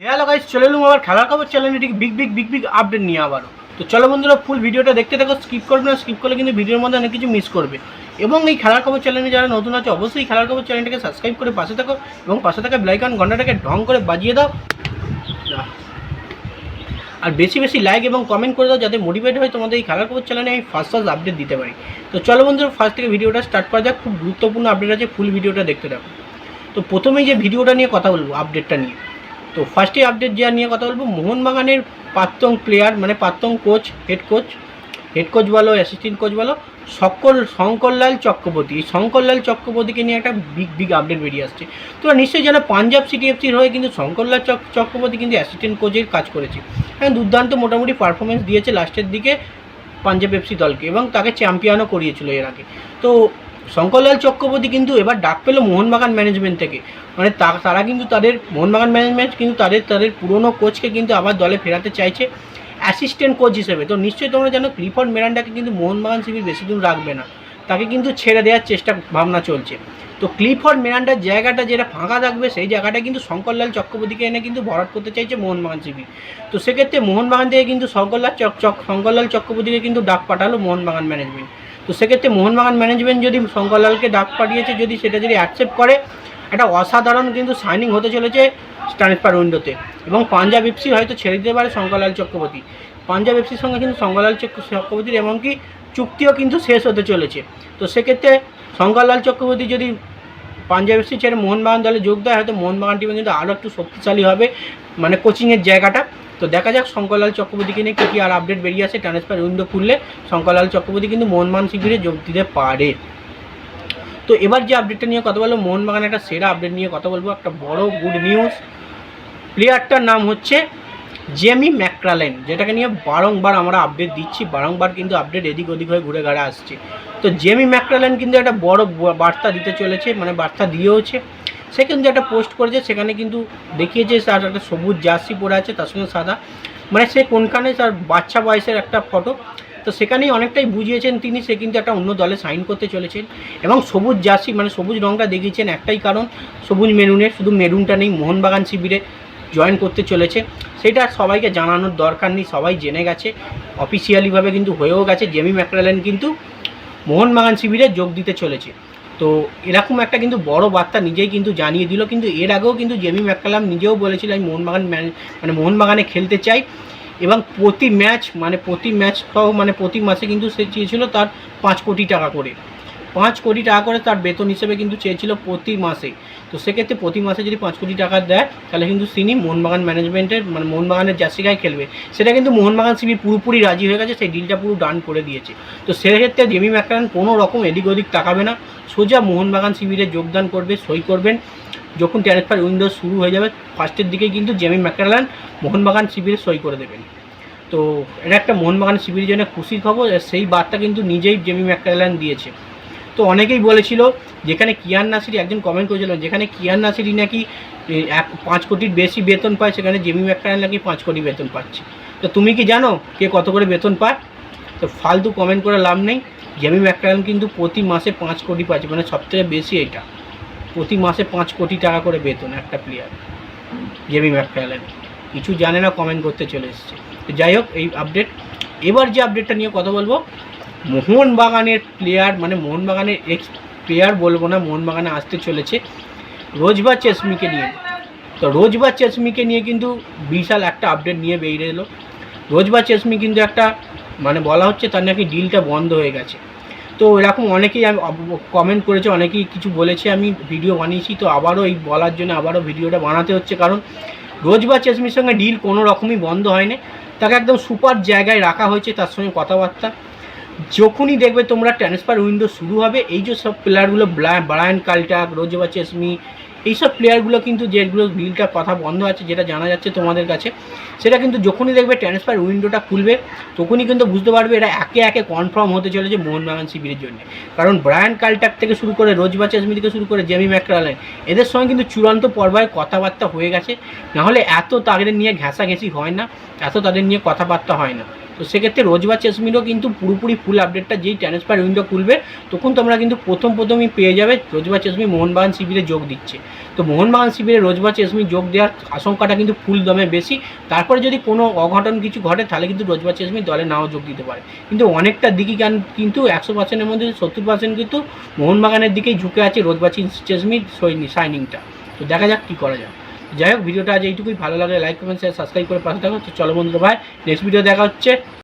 Hello guys চলে এলুম আবার খেলার খবর চ্যানেলে ঠিক big big big big update নিয়ে আবারও। তো চলো বন্ধুরা ফুল ভিডিওটা দেখতে থাকো স্কিপ করবে না স্কিপ করলে কিন্তু ভিডিওর মধ্যে অনেক কিছু মিস করবে। এবং এই খেলার খবর চ্যানেলে যারা নতুন আছে, অবশ্যই খেলার খবর চ্যানেলটাকে সাবস্ক্রাইব করে পাশে থাকো, এবং পাশে থাকা ব্লাইকন ঘন্টাটাকে ঢং করে বাজিয়ে দাও। আর বেশি বেশি লাইক এবং কমেন্ট করে দাও, যাতে মোটিভেট হয় তোমাদের এই খেলার খবর চ্যানেলে আমি ফার্স্ট ফার্স্ট আপডেট দিতে পারি। তো চলো বন্ধুরা ফার্স্ট থেকে ভিডিওটা স্টার্ট করা যাক, খুব গুরুত্বপূর্ণ আপডেট আছে ফুল ভিডিওটা দেখতে থাকো। তো প্রথমেই যে ভিডিওটা নিয়ে কথা বলব আপডেটটা নিয়ে। তো ফার্স্টে আপডেট যা নিয়ে কথা বলব, মোহনবাগানের প্রাক্তন প্লেয়ার মানে প্রাক্তন coach head coach head coach বলো অ্যাসিস্ট্যান্ট কোচ বলো, সকল শঙ্করলাল চক্রবর্তী। শঙ্করলাল চক্রবর্তীকে নিয়ে একটা বিগ বিগ আপডেট বেরিয়ে আসছে। তোমরা নিশ্চয়ই জানো, পাঞ্জাব সিটি এফসির হয়ে কিন্তু শঙ্করলাল চক, চক্রবর্তী কিন্তু অ্যাসিস্ট্যান্ট কোচের কাজ করেছে। হ্যাঁ দুর্দান্ত মোটামুটি পারফরমেন্স দিয়েছে লাস্টের দিকে পাঞ্জাব এফসি দলকে এবং তাকে চ্যাম্পিয়নও করিয়েছিল এর আগে। তো শঙ্করলাল চক্রবর্তী কিন্তু এবার ডাক পেল মোহনবাগান ম্যানেজমেন্ট থেকে। মানে তারা কিন্তু তাদের, মোহনবাগান ম্যানেজমেন্ট কিন্তু তাদের তাদের পুরনো কোচকে কিন্তু আবার দলে ফেরাতে চাইছে। অ্যাসিস্ট্যান্ট কোচ হিসেবে। তো নিশ্চয়ই তোমরা জানো ক্লিফর্ড মেরান্ডাকে কিন্তু মোহনবাগান শিবির বেশি দিন রাখবে না। তাকে কিন্তু ছেড়ে দেওয়ার চেষ্টা, ভাবনা চলছে। তো ক্লিফর্ড মেরান্ডার জায়গাটা যেটা ফাঁকা থাকবে, সেই জায়গাটা কিন্তু শঙ্করলাল চক্রবর্তীকে এনে কিন্তু ভরাট করতে চাইছে মোহনবাগান শিবির তো সেক্ষেত্রে মোহনবাগান থেকে কিন্তু শঙ্করলাল চক শঙ্করলাল চক্রবর্তীকে কিন্তু ডাক পাঠালো মোহনবাগান ম্যানেজমেন্ট তো সেক্ষেত্রে মোহনবাগান ম্যানেজমেন্ট যদি শঙ্করলালকে ডাক পাঠিয়েছে, যদি সেটা যদি অ্যাকসেপ্ট করে, একটা অসাধারণ কিন্তু সাইনিং হতে চলেছে ট্রান্সফার উইন্ডোতে এবং পাঞ্জাব এফসি হয়তো ছেড়ে দিতে পারে শঙ্করলাল চক্রবর্তী। পাঞ্জাব এফসির সঙ্গে কিন্তু শঙ্করলাল চক্র- চক্রবর্তীর এমনকি চুক্তিও কিন্তু শেষ হতে চলেছে। তো সেক্ষেত্রে শঙ্করলাল চক্রবর্তী যদি পাঞ্জাব এফসি ছেড়ে মোহনবাগান দলে যোগ দেয়, হয়তো মোহনবাগান টিমে কিন্তু আরও একটু শক্তিশালী হবে মানে কোচিংয়ের জায়গাটা। তো দেখা যাক, শঙ্করলাল চক্রবর্তীকে নিয়ে কী কী আর আপডেট বেরিয়ে আছে ট্রান্সফার উইন্ডো খুললে শঙ্করলাল চক্রবর্তী কিন্তু মোহনবাগান শিবিরে যোগ দিতে পারে। তো এবার যে আপডেটটা নিয়ে কথা বলব, মোহনবাগান একটা সেরা আপডেট নিয়ে কথা বলব, একটা বড় গুড নিউজ প্লেয়ারটার নাম হচ্ছে জেমি ম্যাক্রালেন যেটাকে নিয়ে বারংবার আমরা আপডেট দিচ্ছি, বারংবার কিন্তু আপডেট এদিক ওদিক হয়ে ঘুরে ঘাড়ে আসছে তো জেমি ম্যাক্রালেন কিন্তু একটা বড় বার্তা দিতে চলেছে মানে বার্তা দিয়েওছে। সে কিন্তু একটা পোস্ট করেছে, সেখানে কিন্তু দেখিয়েছে তার একটা সবুজ জার্সি পরে আছে, তার সঙ্গে সাদা। মানে সে কোনখানে তার বাচ্চা বয়সের একটা ফটো তো সেখানেই অনেকটাই বুঝিয়েছেন তিনি, সে কিন্তু একটা অন্য দলে সাইন করতে চলেছেন। এবং সবুজ জার্সি মানে সবুজ রঙটা দেখিয়েছেন একটাই কারণ, সবুজ মেরুনের, শুধু মেরুনটা নেই, মোহনবাগান শিবিরে জয়েন করতে চলেছে। সেটা সবাইকে জানানোর দরকার নেই, সবাই জেনে গেছে। অফিসিয়ালিভাবে কিন্তু হয়েও গেছে জেমি ম্যাকরালেন কিন্তু মোহনবাগান শিবিরে যোগ দিতে চলেছে। তো এরকম একটা কিন্তু বড় বার্তা নিজেই কিন্তু জানিয়ে দিল, কিন্তু এর আগেও কিন্তু জেমি ম্যাকালাম নিজেও বলেছিল, আমি মোহনবাগান মানে মোহনবাগানে খেলতে চাই। এবং প্রতি ম্যাচ মানে প্রতি ম্যাচ মানে প্রতি মাসে কিন্তু সে চেয়েছিল তার পাঁচ কোটি টাকা করে। পাঁচ কোটি টাকা করে তার বেতন হিসেবে কিন্তু চেয়েছিল প্রতি মাসে। তো সেক্ষেত্রে প্রতি মাসে যদি পাঁচ কোটি টাকা দেয়, তাহলে কিন্তু তিনি মোহনবাগান ম্যানেজমেন্টের মানে মোহনবাগানের জার্সিগায় খেলবে। সেটা কিন্তু মোহনবাগান শিবির পুরোপুরি রাজি হয়ে গেছে, সেই ডিলটা পুরো ডান করে দিয়েছে। তো সেক্ষেত্রে জেমি ম্যাকারান কোনো রকম এদিক ওদিক তাকাবে না। সোজা মোহনবাগান শিবিরে যোগদান করবে, সই করবেন। যখন ট্রান্সফার উইন্ডো শুরু হয়ে যাবে ফার্স্টের দিকেই কিন্তু জেমি ম্যাকারান মোহনবাগান শিবিরে সই করে দেবেন। তো এটা একটা মোহনবাগান শিবিরের জন্য খুশির খবর সেই বার্তা কিন্তু নিজেই জেমি ম্যাকারান দিয়েছে। তো অনেকেই বলেছিল, যেখানে কিয়ান নাসিরি একজন কমেন্ট করেছিলেন যেখানে কিয়ান নাসিরি নাকি এক, পাঁচ কোটির বেশি বেতন পায়, সেখানে জেমি ম্যাকারান নাকি পাঁচ কোটি বেতন পাচ্ছে। তো তুমি কি জানো কে কত করে বেতন পায়? তো ফালতু কমেন্ট করে লাভ নেই। জেমি ম্যাকরান কিন্তু প্রতি মাসে পাঁচ কোটি পাচ্ছে মানে সবথেকে বেশি এটা। প্রতি মাসে পাঁচ কোটি টাকা করে বেতন একটা প্লেয়ার জেমি ম্যাকরালেন কিছু জানে না কমেন্ট করতে চলে এসেছে। তো যাই হোক, এই আপডেট এবার যে আপডেটটা নিয়ে কথা বলব মোহনবাগানের প্লেয়ার মানে মোহনবাগানের এক্স প্লেয়ার বলব না, মোহনবাগানে আসতে চলেছে রোজবা চেসমিকে নিয়ে। তো রোজবা চেসমিকে নিয়ে কিন্তু বিশাল একটা আপডেট নিয়ে বেরিয়ে এলো। রোজবা চেসমি কিন্তু একটা মানে বলা হচ্ছে তার নাকি ডিলটা বন্ধ হয়ে গেছে। তো এরকম অনেকেই আমি কমেন্ট করেছে, অনেকেই কিছু বলেছে, আমি ভিডিও বানিয়েছি, তো আবারও এই বলার জন্য আবারও ভিডিওটা বানাতে হচ্ছে, কারণ রোজবা চেসমির সঙ্গে ডিল কোনো রকমই বন্ধ হয়নি। তাকে একদম সুপার জায়গায় রাখা হয়েছে, তার সঙ্গে কথাবার্তা। যখনই দেখবে তোমরা ট্রান্সফার উইন্ডো শুরু হবে, এই যে সব প্লেয়ারগুলো ব্রায়ান কালটাক রোজবা চেসমি এইসব প্লেয়ারগুলো কিন্তু যেগুলো ডিলটা কথা বন্ধ আছে, যেটা জানা যাচ্ছে তোমাদের কাছে, সেটা কিন্তু যখনই দেখবে ট্রান্সফার উইন্ডোটা খুলবে, তখনই কিন্তু বুঝতে পারবে এটা একে একে কনফার্ম হতে চলেছে মোহনবাগান শিবিরের জন্য। কারণ ব্রায়ান কালটাক থেকে শুরু করে রোজবা চেসমি থেকে শুরু করে জেমি ম্যাকরালেন এদের সঙ্গে কিন্তু চূড়ান্ত পর্যায়ে কথাবার্তা হয়ে গেছে, নাহলে এত তাদের নিয়ে ঘেঁষাঘেঁষি হয় না, এত তাদের নিয়ে কথাবার্তা হয় না। তো সেক্ষেত্রে রোজবা চেসমিরও কিন্তু পুরোপুরি ফুল আপডেটটা যেই ট্রান্সফার উইন্ডো খুলবে, তখন তোমরা কিন্তু প্রথম প্রথমই পেয়ে যাবে রোজবা চেসমি মোহনবাগান শিবিরে যোগ দিচ্ছে। তো মোহনবাগান শিবিরে রোজবা চেসমি যোগ দেওয়ার আশঙ্কাটা কিন্তু ফুল দমে বেশি। তারপরে যদি কোনো অঘটন কিছু ঘটে, তাহলে কিন্তু রোজবা চেসমি দলে নাও যোগ দিতে পারে। কিন্তু অনেকটা দিকই কেন কিন্তু একশো পার্সেন্টের মধ্যে সত্তর পার্সেন্ট কিন্তু মোহনবাগানের দিকেই ঝুঁকে আছে রোজবা চেসমির সাইনিংটা তো দেখা যাক কী করা যায়। যাই হোক, ভিডিওটা আজ এইটুকুই। ভালো লাগে লাইক কমেন্ট শেয়ার সাবস্ক্রাইব করে পাশে থাকো। চলো বন্ধুরা ভাই নেক্সট ভিডিও দেখা হচ্ছে।